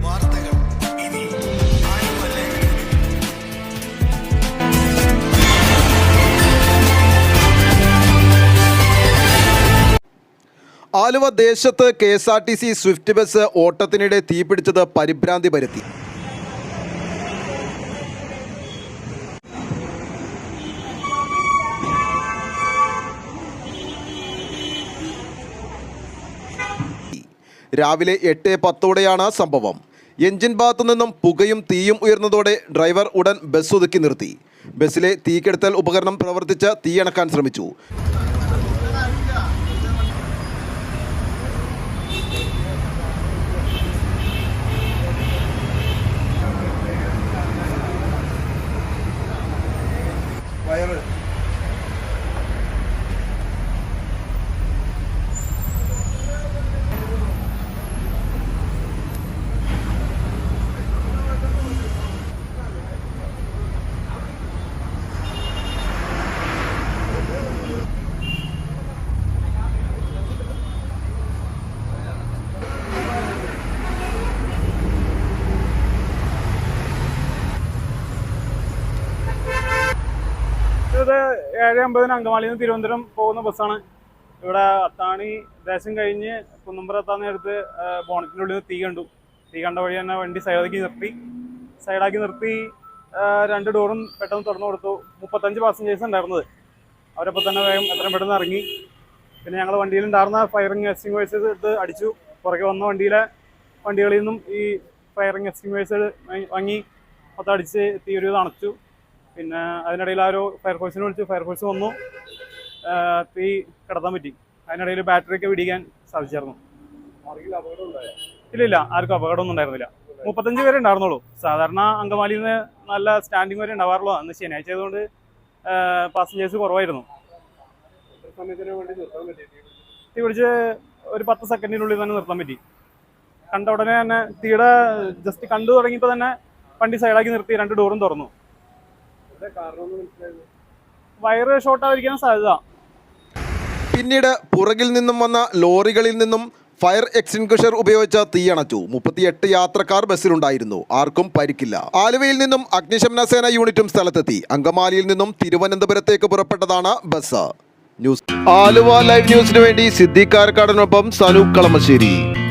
വാർത്തകൾ ഇനി ആലുവ ലൈവ്. ആലുവ ദേശത്ത് K S R T C swift bus ഓട്ടത്തിനിടെ തീപിടിച്ചത് പരിഭ്രാന്തി പരത്തി രാവിലെ എട്ട് പത്തോടെയാണ് സംഭവം. എഞ്ചിൻ ഭാഗത്തു നിന്നും പുകയും തീയും ഉയർന്നതോടെ ഡ്രൈവർ ഉടൻ ബസ് ഒതുക്കി നിർത്തി. ബസ്സിലെ തീക്കെടുത്തൽ ഉപകരണം പ്രവർത്തിച്ച് തീയണക്കാൻ ശ്രമിച്ചു. ഇത് ഏഴ് അമ്പതിന് അങ്കമാലിയിൽ നിന്ന് തിരുവനന്തപുരം പോകുന്ന ബസ്സാണ്. ഇവിടെ അത്താണി ദേശം കഴിഞ്ഞ് കുന്നുമ്പുറം എത്താൻ നേരത്ത് ബോണറ്റിന്റെ ഉള്ളിൽ തീ കണ്ടു. തീ കണ്ട വഴി തന്നെ വണ്ടി സൈഡാക്കി നിർത്തി. സൈഡാക്കി നിർത്തി രണ്ട് ഡോറും പെട്ടെന്ന് തുറന്നു കൊടുത്തു. മുപ്പത്തഞ്ച് പാസഞ്ചേഴ്സ് ഉണ്ടായിരുന്നത്. അവരപ്പോൾ തന്നെ വേഗം എത്രയും പെട്ടെന്ന് ഇറങ്ങി. പിന്നെ ഞങ്ങൾ വണ്ടിയിൽ ഉണ്ടായിരുന്ന ഫയറിംഗ് എക്സ്റ്റിംഗ്വേഴ്സ് എടുത്ത് അടിച്ചു. പുറകെ വന്ന വണ്ടിയിലെ വണ്ടികളിൽ നിന്നും ഈ ഫയറിംഗ് എക്സ്റ്റിംഗ്വേഴ്സ് വാങ്ങി മൊത്തം അടിച്ച് തീ ഒരു അണച്ചു. പിന്നെ അതിനിടയിൽ ആ ഒരു ഫയർഫോഴ്സിനെ വിളിച്ച് ഫയർഫോഴ്സ് വന്നു. തീ കിടത്താൻ പറ്റി. അതിനിടയിൽ ബാറ്ററി ഒക്കെ പിടിക്കാൻ സാധിച്ചായിരുന്നു ഇല്ല ഇല്ല. ആർക്കും അപകടമൊന്നും ഉണ്ടായിരുന്നില്ല. മുപ്പത്തഞ്ച് പേരെ ഉണ്ടായിരുന്നുള്ളൂ. സാധാരണ അങ്കമാലിയിൽ നിന്ന് നല്ല സ്റ്റാൻഡിങ് വരെ ഉണ്ടാവാറുള്ളൂ. അന്ന് ശനിയാഴ്ച ആയതുകൊണ്ട് പാസഞ്ചേഴ്സ് കുറവായിരുന്നു. തീ പിടിച്ച്? ഒരു പത്ത് സെക്കൻഡിനുള്ളിൽ തന്നെ നിർത്താൻ പറ്റി. കണ്ട ഉടനെ തന്നെ തീയുടെ ജസ്റ്റ് കണ്ടു തുടങ്ങിയപ്പോൾ തന്നെ വണ്ടി സൈഡാക്കി നിർത്തി രണ്ട് ഡോറും തുറന്നു. വയറ് ഷോർട്ട് ആയിരിക്കാൻ സാധ്യത. പിന്നീട് പുറകിൽ നിന്നും വന്ന ലോറികളിൽ നിന്നും ഫയർ എക്സ്റ്റിൻഗ്വിഷർ ഉപയോഗിച്ച് തീയണച്ചു. മുപ്പത്തിയെട്ട് യാത്രക്കാർ ബസ്സിലുണ്ടായിരുന്നു. ആർക്കും പരിക്കില്ല. ആലുവയിൽ നിന്നും അഗ്നിശമന സേന യൂണിറ്റും സ്ഥലത്തെത്തി. അങ്കമാലിയിൽ നിന്നും തിരുവനന്തപുരത്തേക്ക് പുറപ്പെട്ടതാണ് ബസ്. ന്യൂസ് ആലുവ ലൈവ് ന്യൂസിനു വേണ്ടി സിദ്ദിഖാർക്കാടിനൊപ്പം സനൂപ് കളമശ്ശേരി.